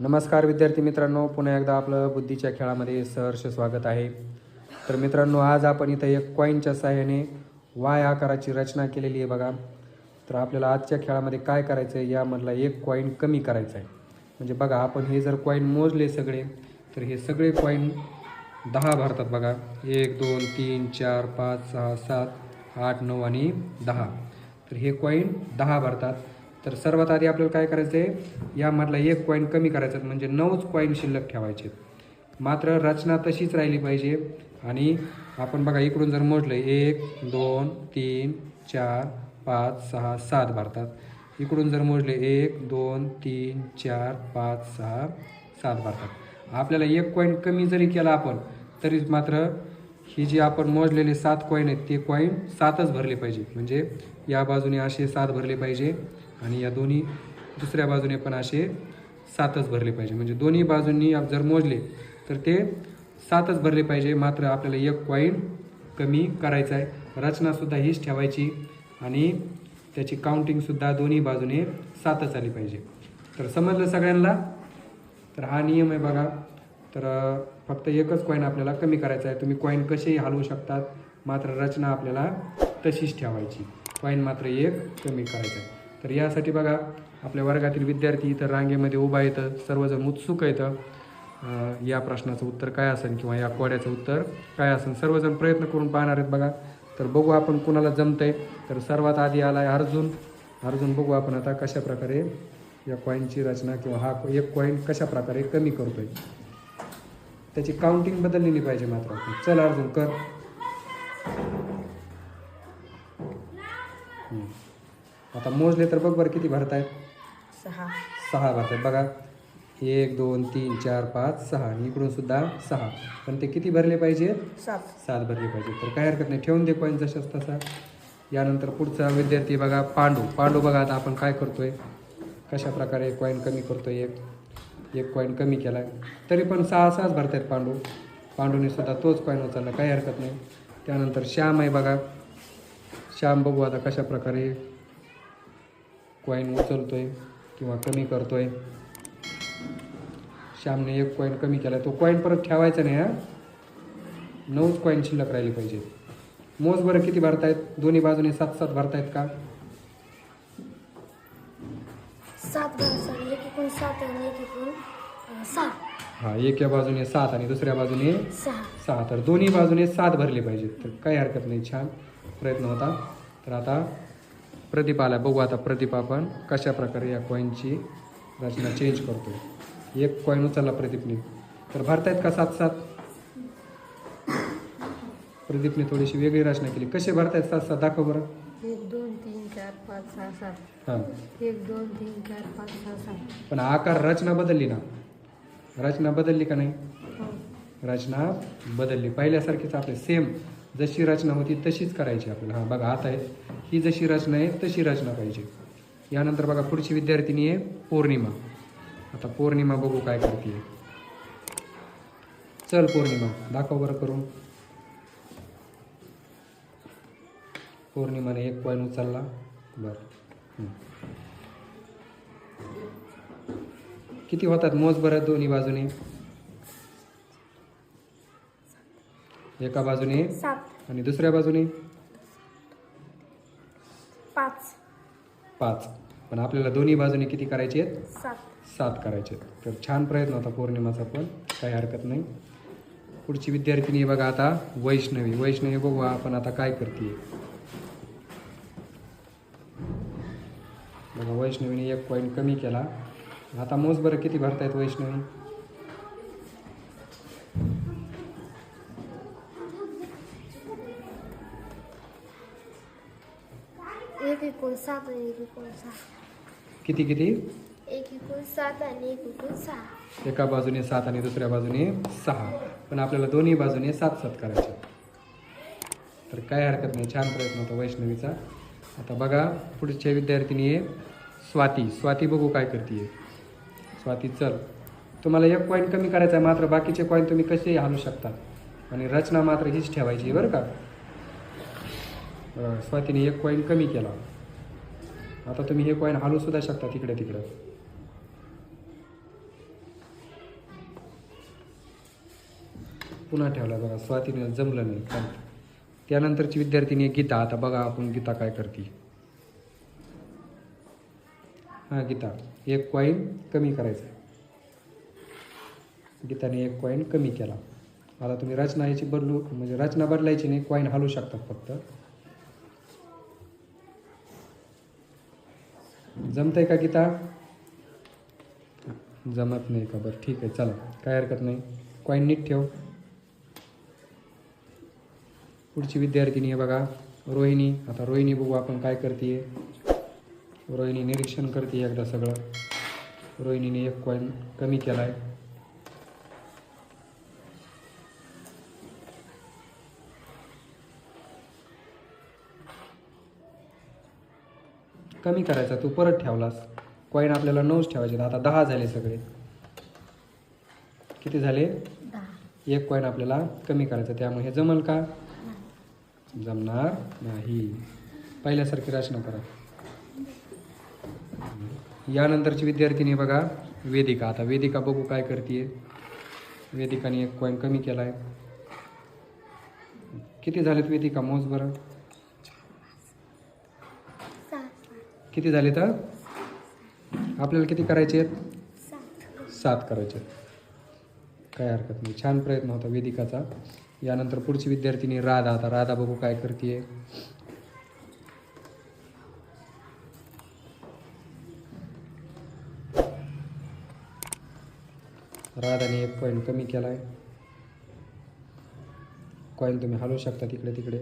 नमस्कार विद्यार्थी मित्रांनो पुन्हा एकदा आपलं बुद्धीच्या खेळामध्ये सहर्ष स्वागत आहे. तर मित्रांनो आज आपण इथं एक कॉईनच्या सहाय्याने वाय आकाराची रचना केलेली आहे बघा. तर आपल्याला आजच्या खेळामध्ये काय करायचं आहे यामधला एक कॉईन कमी करायचा आहे म्हणजे बघा आपण हे जर कॉईन मोजले सगळे तर हे सगळे कॉईन दहा भरतात बघा. एक दोन तीन चार पाच सहा सात आठ नऊ आणि दहा. तर हे कॉईन दहा भरतात. तर सर्वात आधी आपल्याला काय करायचं आहे यामधला एक कॉईन कमी करायचा म्हणजे नऊच कॉईन शिल्लक ठेवायचे. मात्र रचना तशीच राहिली पाहिजे. आणि आपण बघा इकडून जर मोजलं एक दोन तीन चार पाच सहा सात भारतात. इकडून जर मोजले एक दोन तीन चार पाच सहा सात भारतात. आपल्याला एक कॉईन कमी जरी केला आपण तरी मात्र ही जी आपण मोजलेले सात कॉईन आहेत ते कॉईन सातच भरले पाहिजे. म्हणजे या बाजूने असे सात भरले पाहिजे. आणि या दोन्ही दुसऱ्या बाजूने पण असे सातच भरले पाहिजे. म्हणजे दोन्ही बाजूंनी आप जर मोजले तर ते सातच भरले पाहिजे. मात्र आपल्याला एक कॉईन कमी करायचा आहे. रचनासुद्धा हीच ठेवायची आणि त्याची काउंटिंगसुद्धा दोन्ही बाजूने सातच आली पाहिजे. तर समजलं सगळ्यांना? तर हा नियम आहे बघा. तर फक्त एकच कॉईन आपल्याला कमी करायचा आहे. तुम्ही कॉईन कसेही हलवू शकतात मात्र रचना आपल्याला तशीच ठेवायची. कॉईन मात्र एक कमी करायचं आहे. तर यासाठी बघा आपल्या वर्गातील विद्यार्थी इथं रांगेमध्ये उभा येतं सर्वजण उत्सुक येतं या प्रश्नाचं उत्तर काय असेल किंवा या कोड्याचं उत्तर काय असेल सर्वजण प्रयत्न करून पाहणार आहेत बघा. तर बघू आपण कुणाला जमतंय. तर सर्वात आधी आला आहे अर्जुन. अर्जुन बघू आपण आता कशा प्रकारे या कॉईनची रचना किंवा हा एक कॉईन कशा प्रकारे कमी करतोय. त्याची काउंटिंग बदललेली पाहिजे मात्र चल अर्जुन कर. आता मोजले तर बघ बरं किती भरतायत. सहा. सहा भरतायत. बघा एक दोन तीन चार पाच सहा. आणि इकडून सुद्धा सहा. पण ते किती भरले पाहिजेत? सात. सात भरले पाहिजे तर काय हरकत नाही. ठेवून दे कॉईन जशाच तसा. यानंतर पुढचा विद्यार्थी बघा पांडू. पांडू बघा आता आपण काय करतोय. कशा प्रकारे कॉईन कमी करतोय एक. एक कॉईन कमी केला तरी पण सहा सहाच भरतायत पांडू. पांडूने सुद्धा तोच कॉईन उचलला. काही हरकत नाही. त्यानंतर श्याम आहे बघा. श्याम बघू आता कशा प्रकारे कॉईन उचलतोय किंवा कमी करतोय. श्यामने एक कॉईन कमी केला तो कॉईन परत ठेवायचा नाही हा? नऊच कॉईन शिल्लक राहिली पाहिजे मोज बरं किती भरतायत? दोन्ही बाजूने सात सात भरतायत का? सात हा एक बाजूने सात आणि दुसऱ्या बाजूने सहा. सहा. तर दोन्ही बाजूने सात भरले पाहिजेत. तर काही हरकत नाही. छान. प्रयत्न होता. तर आता प्रदीप आला बघू आता प्रदीप आपण कशा प्रकारे या कॉईनची रचना चेंज करतो एक कॉईन उचलला प्रदीपने. तर भरतायत का सात सात प्रदीपने थोडीशी वेगळी रचना केली. कसे भरतायत सात सात दाखव बरं. एक दोन तीन चार पाच सहा सात. हां. एक दोन तीन चार पाच सहा सात. पण आकार रचना बदलली ना. रचना बदलली का नाही? हो. रचना बदलली. पहिल्यासारखीच आपले सेम जशी रचना होती तशीच करायची आपल्याला. हां बघा हात आहे ही जशी रचना आहे तशी रचना पाहिजे. यानंतर बघा पुढची विद्यार्थिनी आहे पौर्णिमा. आता पौर्णिमा बघू काय करते. चल पौर्णिमा दाखव बरं करून. पौर्णिमाने एक पॉईंट उचलला. बरं. किती होतात मोज बरं दोन्ही बाजूने? एका बाजूने. सात. आणि दुसऱ्या बाजूने? पाच. पाच. पण आपल्याला दोन्ही बाजूने किती करायचे आहेत? सात. सात करायचे आहेत. तर छान प्रयत्न होता पौर्णिमाचा पण. काही हरकत नाही. पुढची विद्यार्थिनी बघा आता वैष्णवी. वैष्णवी बघू आपण आता काय करते बघा वैष्णवीने एक पॉईंट कमी केला. आता मोज बरं किती भरतायत वैष्णवी? एक आणि एक किती किती? एक आणि एक एकूण सहा. एका बाजूने सात आणि दुसऱ्या बाजूने सहा. पण आपल्याला दोन्ही बाजूने सात सात करायचे. तर काय हरकत नाही छान प्रयत्न होता वैष्णवीचा. आता बघा पुढच्या विद्यार्थिनी आहे स्वाती. स्वाती बघू काय करते स्वाती चल. तुम्हाला एक पॉईंट कमी करायचा आहे मात्र बाकीचे पॉईंट तुम्ही कसेही हालू शकता? आणि रचना मात्र हीच ठेवायची बरं का? स्वातीने एक कॉईन कमी केला. आता तुम्ही हे कॉईन हालूसुद्धा शकता तिकडे तिकडं. पुन्हा ठेवला बघा स्वातीने जमलं नाही. चालतं त्यानंतरची विद्यार्थिनी गीता. आता बघा आपण गीता काय करते. हां गीता. एक कॉईन कमी करायचं गीताने एक कॉईन कमी केला. आता तुम्ही रचना याची बदलू म्हणजे रचना बदलायची नाही कॉईन हलवू शकतात फक्त. जमतंय का गीता? जमत नाही का? बरं ठीक आहे चला. काय हरकत नाही. कॉईन नीट ठेव. पुढची विद्यार्थिनी आहे बघा रोहिणी. आता रोहिणी बघू आपण काय करते रोहिणी निरीक्षण करते एकदा सगळं. रोहिणीने एक कॉईन कमी केला आहे कमी करायचा तू परत ठेवलास. कॉईन आपल्याला नऊच ठेवायचे आता दहा झाले सगळे. किती झाले? एक कॉईन आपल्याला कमी करायचं त्यामुळे हे जमल का? जमणार नाही. पहिल्यासारखी रचना करा. यानंतरची विद्यार्थिनी बघा वेदिका. आता वेदिका बघू काय करते वेदिकाने एक कॉईन कमी केला आहे किती झालेत वेदिका? मोज बरं सात किती झाले तर? आपल्याला किती करायचे आहेत? सात करायचे आहेत. काय हरकत नाही. छान प्रयत्न होता वेदिकाचा. यानंतर पुढची विद्यार्थिनी राधा. आता राधा बघू काय करते राधाने एक कॉईन कमी केला आहे कॉईन तुम्ही हलवू शकता तिकडे तिकडे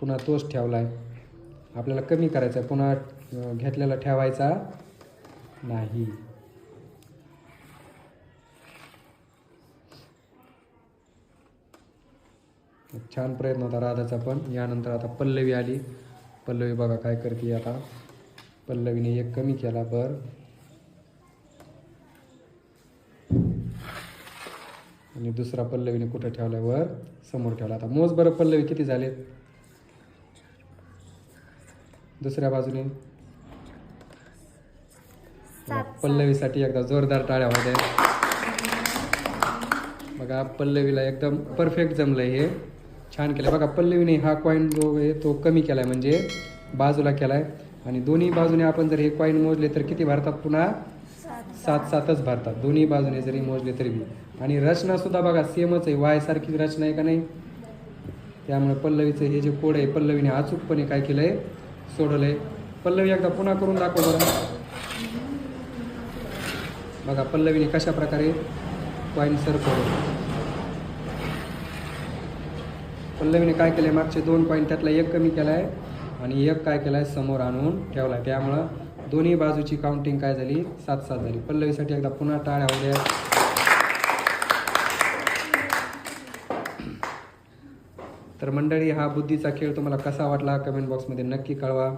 पुन्हा तोच ठेवला आहे आपल्याला कमी करायचा आहे पुन्हा घेतलेला ठेवायचा नाही. छान प्रयत्न होता राधाचा पण. यानंतर आता पल्लवी आली. पल्लवी बघा काय करते आता. पल्लवीने एक कमी केला बर. आणि दुसरा पल्लवीने कुठं ठेवला वर? समोर ठेवला. आता मोज बरं पल्लवी किती झाले? दुसऱ्या बाजूने. पल्लवीसाठी एकदा जोरदार टाळ्या होत्या. बघा पल्लवीला एकदम परफेक्ट जमलं हे. छान केलं बघा पल्लवीने हा कॉईन जो आहे तो कमी केला आहे म्हणजे बाजूला केला आहे आणि दोन्ही बाजूने आपण जर हे कॉईन मोजले तर किती भरतात पुन्हा? सात सात सातच भरतात. दोन्ही बाजूने जरी मोजले तरी बी. आणि रचना सुद्धा बघा सेमच आहे. वाय सारखीच रचना आहे का नाही? त्यामुळे पल्लवीचं हे जे कोड आहे पल्लवीने अचूकपणे काय केलं आहे सोडवलं आहे पल्लवी एकदा पुन्हा करून दाखव बरं. बघा पल्लवीने कशा प्रकारे कॉईन सर पल्लवीने काय केलं आहे मागचे दोन कॉईन त्यातला एक कमी केला आहे आणि एक काय केला आहे समोर आणून ठेवला आहे त्यामुळं दोन्ही बाजूची काउंटिंग काय झाली? सात सात झाली. पल्लवीसाठी एकदा पुन्हा टाळ्या उद्या तर मंडळी हा बुद्धीचा खेळ तुम्हाला कसा वाटला? कमेंट बॉक्समध्ये नक्की कळवा.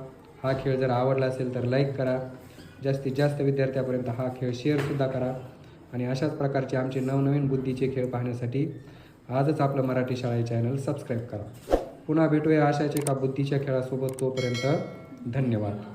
हा खेळ जर आवडला असेल तर लाईक करा. जास्तीत जास्त विद्यार्थ्यापर्यंत हा खेळ शेअरसुद्धा करा. आणि अशाच प्रकारचे आमचे नवनवीन बुद्धीचे खेळ पाहण्यासाठी आजच आपलं मराठी शाळा चॅनल सबस्क्राईब करा. पुन्हा भेटूया अशाच एका बुद्धीच्या खेळासोबत तोपर्यंत धन्यवाद.